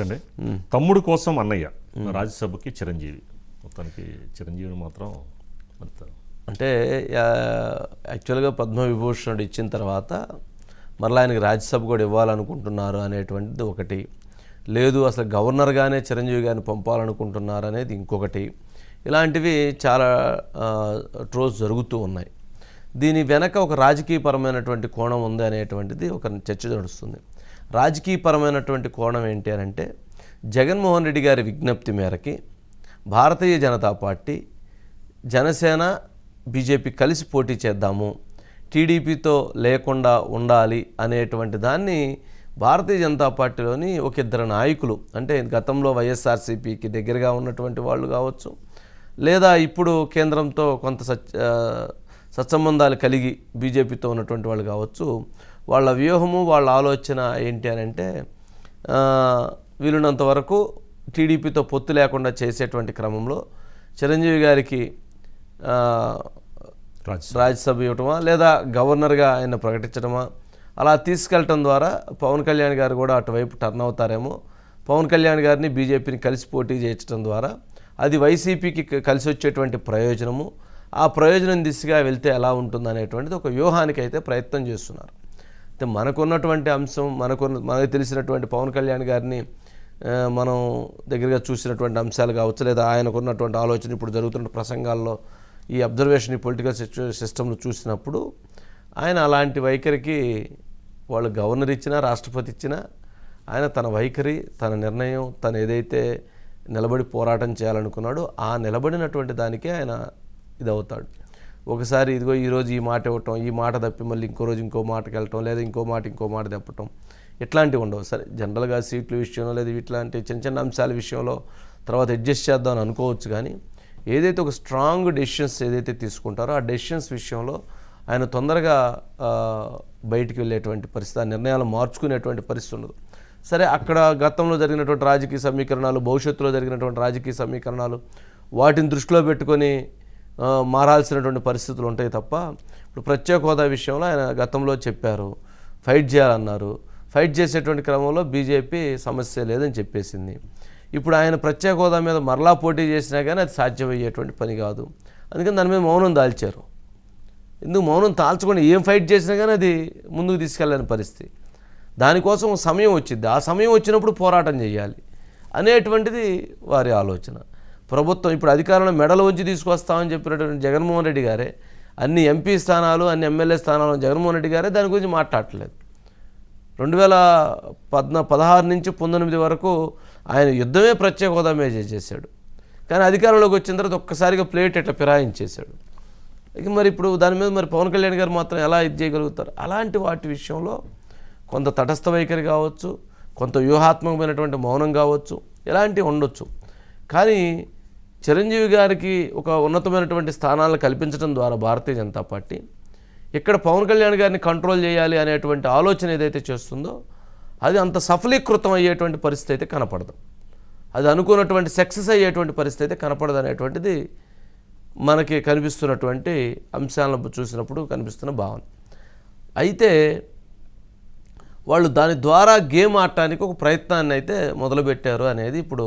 Next అండి తమ్ముడు కోసం అన్నయ్య రాజ్యసభకి చిరంజీవి. మొత్తానికి చిరంజీవిని మాత్రం అంటే యాక్చువల్గా పద్మవిభూషణుడు ఇచ్చిన తర్వాత మరలా ఆయనకి రాజ్యసభ కూడా ఇవ్వాలనుకుంటున్నారు అనేటువంటిది ఒకటి. లేదు అసలు గవర్నర్గానే చిరంజీవి గారిని పంపాలనుకుంటున్నారు అనేది ఇంకొకటి. ఇలాంటివి చాలా ట్రోల్స్ జరుగుతూ ఉన్నాయి. దీని వెనక ఒక రాజకీయపరమైనటువంటి కోణం ఉంది అనేటువంటిది ఒక చర్చ నడుస్తుంది. రాజకీయపరమైనటువంటి కోణం ఏంటి అని అంటే జగన్మోహన్ రెడ్డి గారి విజ్ఞప్తి మేరకి భారతీయ జనతా పార్టీ జనసేన బీజేపీ కలిసి పోటీ చేద్దాము టీడీపీతో లేకుండా ఉండాలి అనేటువంటి దాన్ని భారతీయ జనతా పార్టీలోని ఒక ఇద్దరు నాయకులు అంటే గతంలో వైఎస్ఆర్సీపీకి దగ్గరగా ఉన్నటువంటి వాళ్ళు కావచ్చు లేదా ఇప్పుడు కేంద్రంతో కొంత సత్ సత్సంబంధాలు కలిగి బీజేపీతో ఉన్నటువంటి వాళ్ళు కావచ్చు వాళ్ళ వ్యూహము వాళ్ళ ఆలోచన ఏంటి అని అంటే వీలున్నంత వరకు టీడీపీతో పొత్తు లేకుండా చేసేటువంటి క్రమంలో చిరంజీవి గారికి రాజ్యసభ. ఇవ్వటమా లేదా గవర్నర్గా ఆయన ప్రకటించడమా అలా తీసుకెళ్ళటం ద్వారా పవన్ కళ్యాణ్ గారు కూడా అటువైపు టర్న్ అవుతారేమో పవన్ కళ్యాణ్ గారిని బీజేపీని కలిసి పోటీ చేయించడం ద్వారా అది వైసీపీకి కలిసి వచ్చేటువంటి ప్రయోజనము ఆ ప్రయోజనం దిశగా వెళ్తే ఎలా ఉంటుంది అనేటువంటిది ఒక వ్యూహానికి అయితే ప్రయత్నం చేస్తున్నారు. అయితే మనకున్నటువంటి అంశం మనకున్న మనకు తెలిసినటువంటి పవన్ కళ్యాణ్ గారిని మనం దగ్గరగా చూసినటువంటి అంశాలు కావచ్చు లేదా ఆయనకున్నటువంటి ఆలోచన ఇప్పుడు జరుగుతున్న ప్రసంగాల్లో ఈ అబ్జర్వేషన్ ఈ పొలిటికల్ సిస్టమ్ను చూసినప్పుడు ఆయన అలాంటి వైఖరికి వాళ్ళు గవర్నర్ ఇచ్చినా రాష్ట్రపతి ఇచ్చినా ఆయన తన వైఖరి తన నిర్ణయం తను ఏదైతే నిలబడి పోరాటం చేయాలనుకున్నాడో ఆ నిలబడినటువంటి దానికే ఆయన ఇదవుతాడు. ఒకసారి ఇదిగో ఈరోజు ఈ మాట ఇవ్వటం ఈ మాట తప్పి మళ్ళీ ఇంకో రోజు ఇంకో మాటకి వెళ్ళటం లేదా ఇంకో మాట ఇంకో మాట తప్పటం ఇట్లాంటివి ఉండవు. సరే జనరల్గా సీట్ల విషయంలో లేదా ఇట్లాంటి చిన్న చిన్న అంశాల విషయంలో తర్వాత అడ్జస్ట్ చేద్దాం అని అనుకోవచ్చు కానీ ఏదైతే ఒక స్ట్రాంగ్ డెసిషన్స్ ఏదైతే తీసుకుంటారో ఆ డెసిషన్స్ విషయంలో ఆయన తొందరగా బయటికి వెళ్ళేటువంటి పరిస్థితి ఆ నిర్ణయాలు మార్చుకునేటువంటి పరిస్థితి ఉండదు. సరే అక్కడ గతంలో జరిగినటువంటి రాజకీయ సమీకరణాలు భవిష్యత్తులో జరిగినటువంటి రాజకీయ సమీకరణాలు వాటిని దృష్టిలో పెట్టుకొని మారాల్సినటువంటి పరిస్థితులు ఉంటాయి తప్ప ఇప్పుడు ప్రత్యేక హోదా విషయంలో ఆయన గతంలో చెప్పారు. ఫైట్ చేయాలన్నారు. ఫైట్ చేసేటువంటి క్రమంలో బీజేపీ సమస్య లేదని చెప్పేసింది. ఇప్పుడు ఆయన ప్రత్యేక హోదా మీద మరలా పోటీ చేసినా కానీ అది సాధ్యమయ్యేటువంటి పని కాదు. అందుకని దాని మీద మౌనం దాల్చారు. ఎందుకు మౌనం తాల్చకుండా ఏం ఫైట్ చేసినా కానీ అది ముందుకు తీసుకెళ్ళని పరిస్థితి. దానికోసం సమయం వచ్చింది. ఆ సమయం వచ్చినప్పుడు పోరాటం చేయాలి అనేటువంటిది వారి ఆలోచన. ప్రభుత్వం ఇప్పుడు అధికారంలో మెడలు ఉంచి తీసుకొస్తామని చెప్పినటువంటి జగన్మోహన్ రెడ్డి గారే అన్ని ఎంపీ స్థానాలు అన్ని ఎమ్మెల్యే స్థానాలు జగన్మోహన్ రెడ్డి గారే దాని గురించి మాట్లాడలేదు రెండు వేల పద్న పదహారు నుంచి పంతొమ్మిది వరకు ఆయన యుద్ధమే ప్రత్యేక హోదా మీద చేశాడు కానీ అధికారంలోకి వచ్చిన తర్వాత ఒక్కసారిగా ప్లేట్ ఇట్లా ఫిరాయించేశాడు. ఇక మరి ఇప్పుడు దాని మీద మరి పవన్ కళ్యాణ్ గారు మాత్రం ఎలా ఇది చేయగలుగుతారు? అలాంటి వాటి విషయంలో కొంత తటస్థ వైఖరి కావచ్చు కొంత వ్యూహాత్మకమైనటువంటి మౌనం కావచ్చు ఇలాంటివి ఉండొచ్చు. కానీ చిరంజీవి గారికి ఒక ఉన్నతమైనటువంటి స్థానాలను కల్పించడం ద్వారా భారతీయ జనతా పార్టీ ఇక్కడ పవన్ కళ్యాణ్ గారిని కంట్రోల్ చేయాలి అనేటువంటి ఆలోచన ఏదైతే చేస్తుందో అది అంత సఫలీకృతం అయ్యేటువంటి పరిస్థితి అయితే కనపడదు. అది అనుకున్నటువంటి సక్సెస్ అయ్యేటువంటి పరిస్థితి అయితే కనపడదు అనేటువంటిది మనకి కనిపిస్తున్నటువంటి అంశాలను చూసినప్పుడు కనిపిస్తున్న భావన. అయితే వాళ్ళు దాని ద్వారా గేమ్ ఆడటానికి ఒక ప్రయత్నాన్ని అయితే మొదలుపెట్టారు అనేది ఇప్పుడు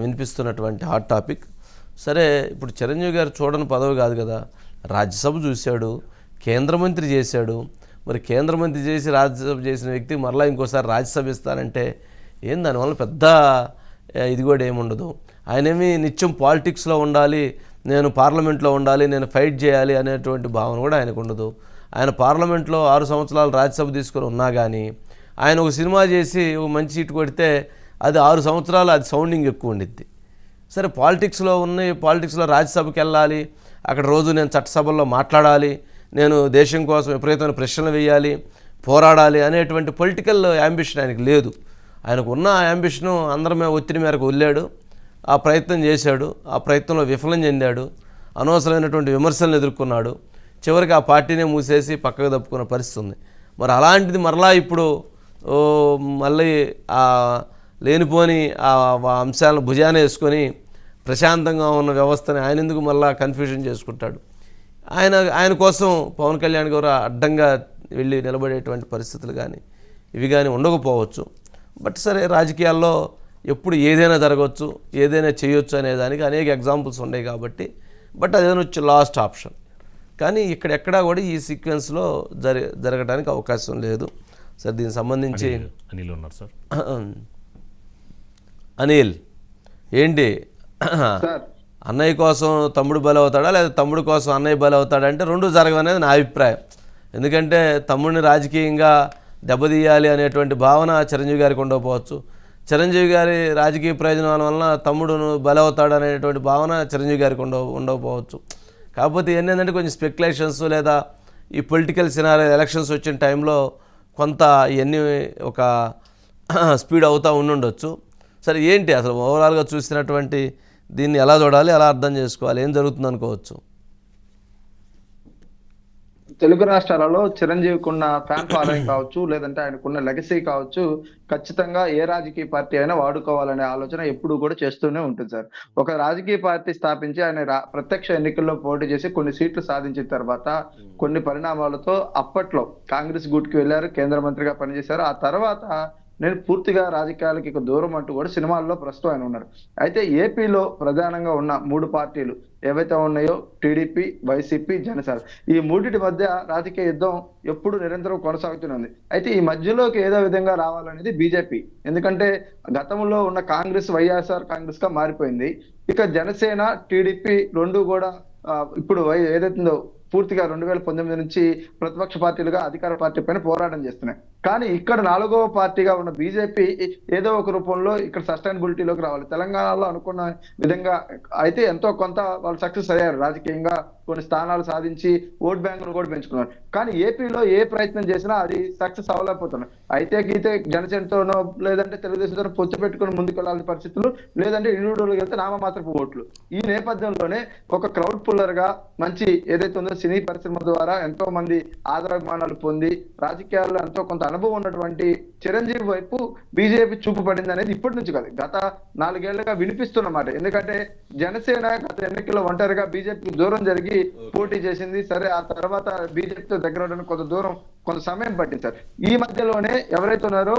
వినిపిస్తున్నటువంటి హాట్ టాపిక్ సరే ఇప్పుడు చిరంజీవి గారు చూడని పదవి కాదు కదా. రాజ్యసభ చూశాడు కేంద్ర మంత్రి చేశాడు. మరి కేంద్ర మంత్రి చేసి రాజ్యసభ చేసిన వ్యక్తి మరలా ఇంకోసారి రాజ్యసభ ఇస్తానంటే ఏం దానివల్ల పెద్ద ఇది కూడా ఏముండదు ఆయనేమి నిత్యం పాలిటిక్స్లో ఉండాలి నేను పార్లమెంట్లో ఉండాలి నేను ఫైట్ చేయాలి అనేటువంటి భావన కూడా ఆయనకు ఉండదు. ఆయన పార్లమెంట్లో ఆరు సంవత్సరాలు రాజ్యసభ తీసుకొని ఉన్నా కానీ ఆయన ఒక సినిమా చేసి ఒక మంచి సీటు కొడితే అది ఆరు సంవత్సరాలు అది సౌండింగ్ ఎక్కువ ఉండిద్ది. సరే పాలిటిక్స్లో ఉన్నాయి పాలిటిక్స్లో రాజ్యసభకి వెళ్ళాలి అక్కడ రోజు నేను చట్టసభల్లో మాట్లాడాలి నేను దేశం కోసం విపరీతమైన ప్రశ్నలు వేయాలి పోరాడాలి అనేటువంటి పొలిటికల్ యాంబిషన్ ఆయనకు లేదు. ఆయనకు ఉన్న యాంబిషను అందరి మీద ఒత్తిడి మేరకు వెళ్ళాడు ఆ ప్రయత్నం చేశాడు ఆ ప్రయత్నంలో విఫలం చెందాడు అనవసరమైనటువంటి విమర్శలను ఎదుర్కొన్నాడు. చివరికి ఆ పార్టీనే మూసేసి పక్కకు తప్పుకున్న పరిస్థితి ఉంది. మరి అలాంటిది మరలా ఇప్పుడు మళ్ళీ ఆ లేనిపోని ఆ అంశాలను భుజాన వేసుకొని ప్రశాంతంగా ఉన్న వ్యవస్థని ఆయన ఎందుకు మళ్ళా కన్ఫ్యూజన్ చేసుకుంటాడు? ఆయన ఆయన కోసం పవన్ కళ్యాణ్ గారు అడ్డంగా వెళ్ళి నిలబడేటువంటి పరిస్థితులు కానీ ఇవి కానీ ఉండకపోవచ్చు. బట్ సరే రాజకీయాల్లో ఎప్పుడు ఏదైనా జరగవచ్చు ఏదైనా చేయొచ్చు అనే దానికి అనేక ఎగ్జాంపుల్స్ ఉన్నాయి కాబట్టి బట్ అదేనా వచ్చి లాస్ట్ ఆప్షన్ కానీ ఇక్కడెక్కడా కూడా ఈ సీక్వెన్స్లో జరి జరగడానికి అవకాశం లేదు. సార్ దీనికి సంబంధించి అనిల్ ఉన్నారు సార్. అనిల్ ఏంటి? అన్నయ్య కోసం తమ్ముడు బలవుతాడా? లేదా తమ్ముడు కోసం అన్నయ్య బలవుతాడా? అంటే రెండు జరగవనేది నా అభిప్రాయం. ఎందుకంటే తమ్ముడిని రాజకీయంగా దెబ్బతీయాలి అనేటువంటి భావన చిరంజీవి గారికి ఉండకపోవచ్చు. చిరంజీవి గారి రాజకీయ ప్రయోజనాల వలన తమ్ముడును బలవుతాడు అనేటువంటి భావన చిరంజీవి గారికి ఉండ ఉండకపోవచ్చు. కాకపోతే ఏంటంటే కొంచెం స్పెక్యులేషన్స్ లేదా ఈ పొలిటికల్ సినారీ ఎలక్షన్స్ వచ్చిన టైంలో కొంత ఇవన్నీ ఒక స్పీడ్ అవుతూ ఉండుండొచ్చు. సరే ఏంటి అసలు ఓవరాల్గా చూసినటువంటి దీన్ని ఎలా చూడాలి ఎలా అర్థం చేసుకోవాలి ఏం జరుగుతుంది అనుకోవచ్చు? తెలుగు రాష్ట్రాలలో చిరంజీవికి ఉన్న ఫ్యాన్ ఫాలోయింగ్ కావచ్చు లేదంటే ఆయనకున్న లెగసీ కావచ్చు ఖచ్చితంగా ఏ రాజకీయ పార్టీ అయినా వాడుకోవాలనే ఆలోచన ఎప్పుడు కూడా చేస్తూనే ఉంటుంది సార్. ఒక రాజకీయ పార్టీ స్థాపించి ఆయన ప్రత్యక్ష ఎన్నికల్లో పోటీ చేసి కొన్ని సీట్లు సాధించిన తర్వాత కొన్ని పరిణామాలతో అప్పట్లో కాంగ్రెస్ గూట్కి వెళ్ళారు కేంద్ర మంత్రిగా పనిచేశారు. ఆ తర్వాత నేను పూర్తిగా రాజకీయాలకి దూరం అంటూ కూడా సినిమాల్లో ప్రస్తుతం ఆయన ఉన్నారు అయితే ఏపీలో ప్రధానంగా ఉన్న మూడు పార్టీలు ఏవైతే ఉన్నాయో టీడీపీ వైసీపీ జనసేన. ఈ మూడిటి మధ్య రాజకీయ యుద్ధం ఎప్పుడు నిరంతరం కొనసాగుతున్నది అయితే ఈ మధ్యలోకి ఏదో విధంగా రావాలనేది బీజేపీ. ఎందుకంటే గతంలో ఉన్న కాంగ్రెస్ వైఎస్ఆర్ కాంగ్రెస్గా మారిపోయింది. ఇక జనసేన టీడీపీ రెండు కూడా ఇప్పుడు ఏదైతుందో పూర్తిగా రెండు వేల పంతొమ్మిది నుంచి ప్రతిపక్ష పార్టీలుగా అధికార పార్టీ పైన పోరాటం చేస్తున్నాయి. కానీ ఇక్కడ నాలుగవ పార్టీగా ఉన్న బీజేపీ ఏదో ఒక రూపంలో ఇక్కడ సస్టైనబిలిటీలోకి రావాలి. తెలంగాణలో అనుకున్న విధంగా అయితే ఎంతో కొంత వాళ్ళు సక్సెస్ అయ్యారు. రాజకీయంగా కొన్ని స్థానాలు సాధించి ఓట్ బ్యాంకును కూడా పెంచుకున్నారు. కానీ ఏపీలో ఏ ప్రయత్నం చేసినా అది సక్సెస్ అవ్వలేకపోతున్నారు. అయితే గీతే జనసేనతోనో లేదంటే తెలుగుదేశంతో పొత్తు పెట్టుకుని ముందుకు వెళ్ళాల్సిన పరిస్థితులు లేదంటే ఇండివిజువల్ వెళ్తే నామమాత్రపు ఓట్లు. ఈ నేపథ్యంలోనే ఒక క్రౌడ్ పుల్లర్గా మంచి ఏదైతే ఉందో సినీ పరిశ్రమ ద్వారా ఎంతో మంది ఆదరాభిమానాలు పొంది రాజకీయాల్లో ఎంతో కొంత అనుభవం ఉన్నటువంటి చిరంజీవి వైపు బీజేపీ చూపు పడింది అనేది ఇప్పటి నుంచి కాదు. గత నాలుగేళ్ళుగా వినిపిస్తున్నమాట ఎందుకంటే జనసేన గత ఎన్నికల్లో ఒంటరిగా బీజేపీకి దూరం జరిగి పోటీ చేసింది. సరే ఆ తర్వాత బీజేపీతో దగ్గర ఉండడానికి కొంత దూరం కొంత సమయం పట్టింది సార్ ఈ మధ్యలోనే ఎవరైతే ఉన్నారో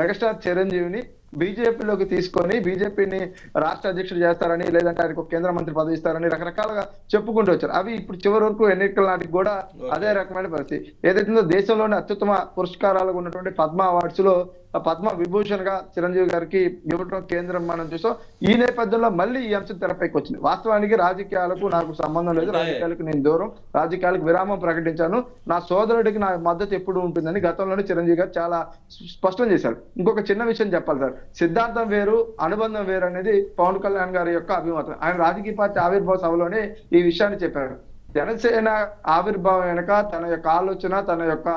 మెగాస్టార్ చిరంజీవిని బీజేపీలోకి తీసుకొని బీజేపీని రాష్ట్ర అధ్యక్షుడు చేస్తారని లేదంటే ఆయనకు కేంద్ర మంత్రి పదవి ఇస్తారని రకరకాలుగా చెప్పుకుంటూ వచ్చారు. అవి ఇప్పుడు చివరి వరకు ఎన్నికల నాటికి కూడా అదే రకమైన పరిస్థితి. ఏదైతే దేశంలోనే అత్యుత్తమ పురస్కారాలు ఉన్నటువంటి పద్మ అవార్డ్స్లో పద్మ విభూషణ్గా చిరంజీవి గారికి ఇవ్వడం కేంద్రం మనం చూసాం. ఈ నేపథ్యంలో మళ్ళీ ఈ అంశం తెరపైకి వచ్చింది. వాస్తవానికి రాజకీయాలకు నాకు సంబంధం లేదు. రాజకీయాలకు నేను దూరం. రాజకీయాలకు విరామం ప్రకటించాను. నా సోదరుడికి నా మద్దతు ఎప్పుడు ఉంటుందని గతంలోనే చిరంజీవి గారు చాలా స్పష్టం చేశారు. ఇంకొక చిన్న విషయం చెప్పాలి సార్. సిద్ధాంతం వేరు అనుబంధం వేరు అనేది పవన్ కళ్యాణ్ గారి యొక్క అభిమతం. ఆయన రాజకీయ పార్టీ ఆవిర్భావ సభలోనే ఈ విషయాన్ని చెప్పారు. జనసేన ఆవిర్భావం వెనక తన యొక్క ఆలోచన తన యొక్క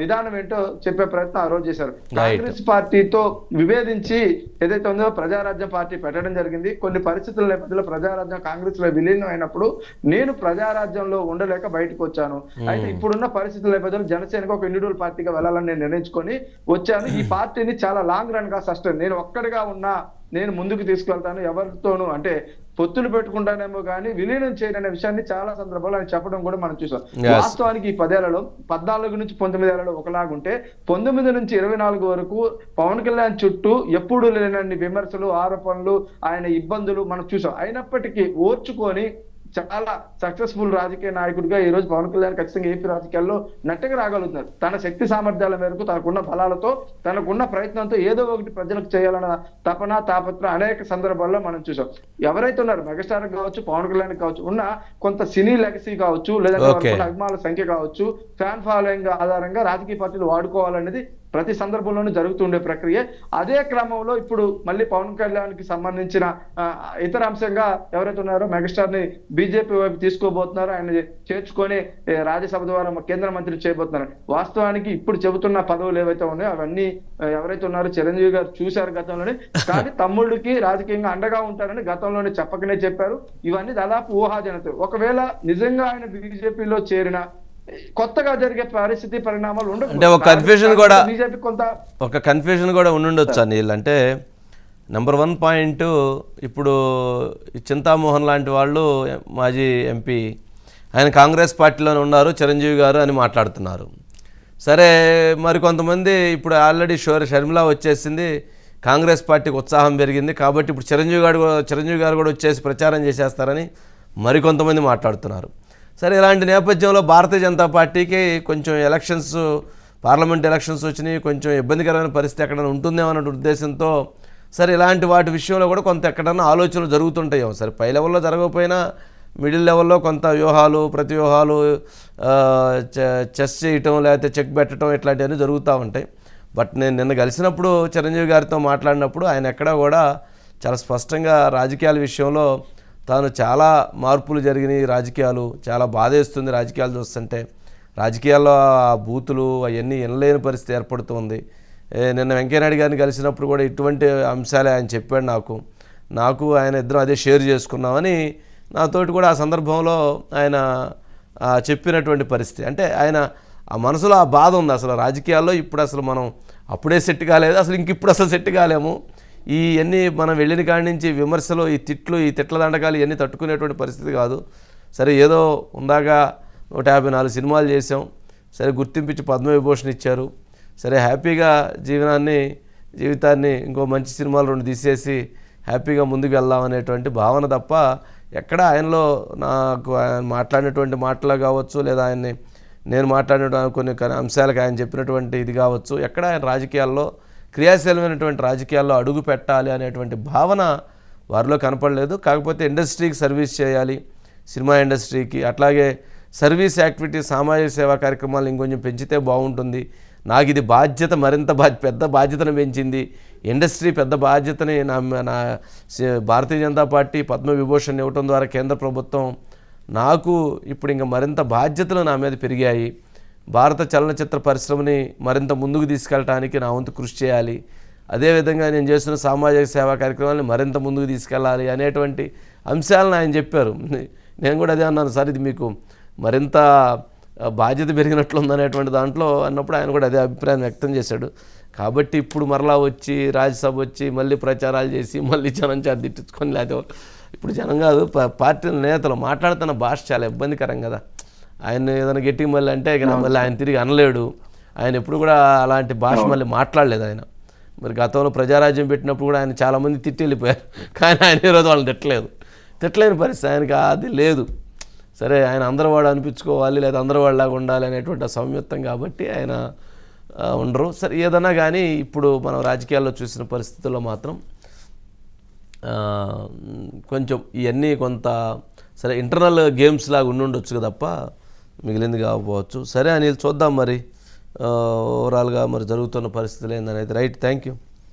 విధానం ఏంటో చెప్పే ప్రయత్నం ఆ రోజు చేశారు. కాంగ్రెస్ పార్టీతో విభేదించి ఏదైతే ఉందో ప్రజారాజ్యం పార్టీ పెట్టడం జరిగింది. కొన్ని పరిస్థితుల నేపథ్యంలో ప్రజారాజ్యం కాంగ్రెస్లో విలీనం అయినప్పుడు నేను ప్రజారాజ్యంలో ఉండలేక బయటకు వచ్చాను. అయితే ఇప్పుడున్న పరిస్థితుల నేపథ్యంలో జనసేనకు ఒక ఇండివిజువల్ పార్టీగా వెళ్ళాలని నేను నిర్ణయించుకొని వచ్చాను. ఈ పార్టీని చాలా లాంగ్ రన్గా సస్టైన్ నేను ఒక్కడిగా ఉన్నా నేను ముందుకు తీసుకెళ్తాను. ఎవరితోనూ అంటే పొత్తులు పెట్టుకుంటానేమో కానీ విలీనం చేయననే విషయాన్ని చాలా సందర్భాల్లో ఆయన చెప్పడం కూడా మనం చూసాం. వాస్తవానికి ఈ పదేళ్ళలో పద్నాలుగు నుంచి పంతొమ్మిది ఏళ్ళలో ఒకలాగుంటే పంతొమ్మిది నుంచి ఇరవై నాలుగు వరకు పవన్ కళ్యాణ్ చుట్టూ ఎప్పుడు లేనన్ని విమర్శలు ఆరోపణలు ఆయన ఇబ్బందులు మనం చూసాం అయినప్పటికీ ఓర్చుకొని చాలా సక్సెస్ఫుల్ రాజకీయ నాయకుడిగా ఈ రోజు పవన్ కళ్యాణ్ ఖచ్చితంగా ఏపీ రాజకీయాల్లో నట్టగా రాగలుగుతున్నారు తన శక్తి సామర్థ్యాల మేరకు తనకున్న బలాలతో తనకున్న ప్రయత్నంతో ఏదో ఒకటి ప్రజలకు చేయాలన్న తపన తాపత్ర అనేక సందర్భాల్లో మనం చూసాం ఎవరైతే ఉన్నారు మెగాస్టార్ కావచ్చు పవన్ కళ్యాణ్ కావచ్చు ఉన్న కొంత సినీ లెగసీ కావచ్చు లేదంటే. వాళ్ళకున్న అభిమానుల సంఖ్య కావచ్చు ఫ్యాన్ ఫాలోయింగ్ ఆధారంగా రాజకీయ పార్టీలు వాడుకోవాలనేది ప్రతి సందర్భంలోనూ జరుగుతుండే ప్రక్రియ. అదే క్రమంలో ఇప్పుడు మళ్ళీ పవన్ కళ్యాణ్కి సంబంధించిన ఇతర అంశంగా ఎవరైతే ఉన్నారో మెగాస్టార్ని బీజేపీ వైపు తీసుకోబోతున్నారో ఆయన చేర్చుకొని రాజ్యసభ ద్వారా కేంద్ర మంత్రి చేయబోతున్నారు. వాస్తవానికి ఇప్పుడు చెబుతున్న పదవులు ఏవైతే ఉన్నాయో అవన్నీ ఎవరైతే ఉన్నారో చిరంజీవి గారు చూశారు గతంలోనే. కానీ తమ్ముళ్ళకి రాజకీయంగా అండగా ఉంటారని గతంలోనే చెప్పకనే చెప్పారు. ఇవన్నీ దాదాపు ఊహాజనత ఒకవేళ నిజంగా ఆయన బీజేపీలో చేరిన కొత్తగా జరిగే పరిస్థితి పరిణామాలు ఉండవు అంటే ఒక confusion కూడా- బీజేపీ కొంత ఒక కన్ఫ్యూజన్ కూడా ఉండుండొచ్చు అనిల్. అంటే నెంబర్ వన్ పాయింట్ ఇప్పుడు చింతామోహన్ లాంటి వాళ్ళు మాజీ ఎంపీ ఆయన కాంగ్రెస్ పార్టీలోనే ఉన్నారు చిరంజీవి గారు అని మాట్లాడుతున్నారు. సరే మరి కొంతమంది ఇప్పుడు ఆల్రెడీ షోర్ షర్మిల వచ్చేసింది కాంగ్రెస్ పార్టీకి ఉత్సాహం పెరిగింది కాబట్టి ఇప్పుడు చిరంజీవి గారు కూడా- చిరంజీవి గారు కూడా వచ్చేసి ప్రచారం చేసేస్తారని మరికొంతమంది మాట్లాడుతున్నారు. సరే ఇలాంటి నేపథ్యంలో భారతీయ జనతా పార్టీకి కొంచెం ఎలక్షన్స్ పార్లమెంట్ ఎలక్షన్స్ వచ్చినాయి కొంచెం ఇబ్బందికరమైన పరిస్థితి ఎక్కడైనా ఉంటుందేమో అన్న ఉద్దేశంతో సరే ఇలాంటి వాటి విషయంలో కూడా కొంత ఎక్కడన్నా ఆలోచనలు జరుగుతుంటాయేమో. సరే పై లెవెల్లో జరగకపోయినా మిడిల్ లెవెల్లో కొంత వ్యూహాలు ప్రతి వ్యూహాలు చె- చెస్ చేయటం లేకపోతే చెక్ పెట్టడం ఇట్లాంటివన్నీ జరుగుతూ ఉంటాయి. బట్ నేను నిన్న కలిసినప్పుడు చిరంజీవి గారితో మాట్లాడినప్పుడు ఆయన ఎక్కడా కూడా చాలా స్పష్టంగా రాజకీయాల విషయంలో తాను చాలా మార్పులు జరిగినాయి రాజకీయాలు చాలా బాధేస్తుంది రాజకీయాలు చూస్తుంటే. రాజకీయాల్లో ఆ బూతులు అవన్నీ వినలేని పరిస్థితి ఏర్పడుతుంది నిన్న వెంకయ్యనాయుడు గారిని కలిసినప్పుడు కూడా ఇటువంటి అంశాలే ఆయన చెప్పాడు నాకు. నాకు ఆయన ఇద్దరం అదే షేర్ చేసుకున్నామని నాతోటి కూడా ఆ సందర్భంలో ఆయన చెప్పినటువంటి పరిస్థితి. అంటే ఆయన ఆ మనసులో ఆ బాధ ఉంది. అసలు రాజకీయాల్లో ఇప్పుడు అసలు మనం అప్పుడే సెట్ కాలేదు. అసలు ఇంక ఇప్పుడు అసలు సెట్ కాలేము. ఇవన్నీ మనం వెళ్ళిన కాడి నుంచి విమర్శలు ఈ తిట్లు ఈ తిట్ల దండకాలు ఇవన్నీ తట్టుకునేటువంటి పరిస్థితి కాదు. సరే ఏదో ఉందాగా నూట యాభై నాలుగు సినిమాలు చేసాం సరే గుర్తింపించి పద్మవిభూషణ్ ఇచ్చారు. సరే హ్యాపీగా జీవనాన్ని జీవితాన్ని ఇంకో మంచి సినిమాలు రెండు తీసేసి హ్యాపీగా ముందుకు వెళ్దాం అనేటువంటి భావన తప్ప ఎక్కడ ఆయనలో నాకు ఆయన మాట్లాడినటువంటి మాటలు కావచ్చు లేదా ఆయన్ని నేను మాట్లాడిన కొన్ని కొన్ని అంశాలకు ఆయన చెప్పినటువంటి ఇది కావచ్చు ఎక్కడ ఆయన రాజకీయాల్లో క్రియాశీలమైనటువంటి రాజకీయాల్లో అడుగు పెట్టాలి అనేటువంటి భావన వారిలో కనపడలేదు. కాకపోతే ఇండస్ట్రీకి సర్వీస్ చేయాలి సినిమా ఇండస్ట్రీకి అట్లాగే సర్వీస్ యాక్టివిటీ సామాజిక సేవా కార్యక్రమాలు ఇంకొంచెం పెంచితే బాగుంటుంది. నాకు ఇది బాధ్యత మరింత బా పెద్ద బాధ్యతను పెంచింది. ఇండస్ట్రీ పెద్ద బాధ్యతని నా నా భారతీయ జనతా పార్టీ పద్మ విభూషణ్ ఇవ్వటం ద్వారా కేంద్ర ప్రభుత్వం నాకు ఇప్పుడు ఇంకా మరింత బాధ్యతలు నా మీద పెరిగాయి. భారత చలనచిత్ర పరిశ్రమని మరింత ముందుకు తీసుకెళ్ళటానికి నా వంతు కృషి చేయాలి. అదేవిధంగా నేను చేస్తున్న సామాజిక సేవా కార్యక్రమాలను మరింత ముందుకు తీసుకెళ్ళాలి అనేటువంటి అంశాలను ఆయన చెప్పారు. నేను కూడా అదే అన్నాను సార్ ఇది మీకు మరింత ఆ, బాధ్యత పెరిగినట్లుందనేటువంటి దాంట్లో అన్నప్పుడు ఆయన కూడా అదే అభిప్రాయం వ్యక్తం చేశాడు. కాబట్టి ఇప్పుడు మరలా వచ్చి రాజ్యసభ వచ్చి మళ్ళీ ప్రచారాలు చేసి మళ్ళీ జనం చేత లేదా ఇప్పుడు జనం కాదు పార్టీ నేతలు మాట్లాడుతున్న భాష చాలా ఇబ్బందికరం కదా. ఆయన ఏదైనా గట్టి మళ్ళీ అంటే ఇక మళ్ళీ ఆయన తిరిగి అనలేడు. ఆయన ఎప్పుడు కూడా అలాంటి భాష మళ్ళీ మాట్లాడలేదు ఆయన. మరి గతంలో ప్రజారాజ్యం పెట్టినప్పుడు కూడా ఆయన చాలామంది తిట్టి వెళ్ళిపోయారు. కానీ ఆయన ఈరోజు వాళ్ళని తిట్టలేదు. తిట్టలేని పరిస్థితి. ఆయనకి అది లేదు. సరే ఆయన అందరూ వాడు అనిపించుకోవాలి లేదా అందరూ వాళ్ళలాగా ఉండాలి అనేటువంటి సంయుక్తం కాబట్టి ఆయన ఉండరు. సరే ఏదన్నా కానీ ఇప్పుడు మనం రాజకీయాల్లో చూసిన పరిస్థితుల్లో మాత్రం కొంచెం ఇవన్నీ కొంత సరే ఇంటర్నల్ గేమ్స్ లాగా ఉండి ఉండొచ్చు తప్ప మిగిలింది కాకపోవచ్చు సరే అనిల్ చూద్దాం మరి. ఓవరాల్గా మరి జరుగుతున్న పరిస్థితులు ఏందనేది. Right thank you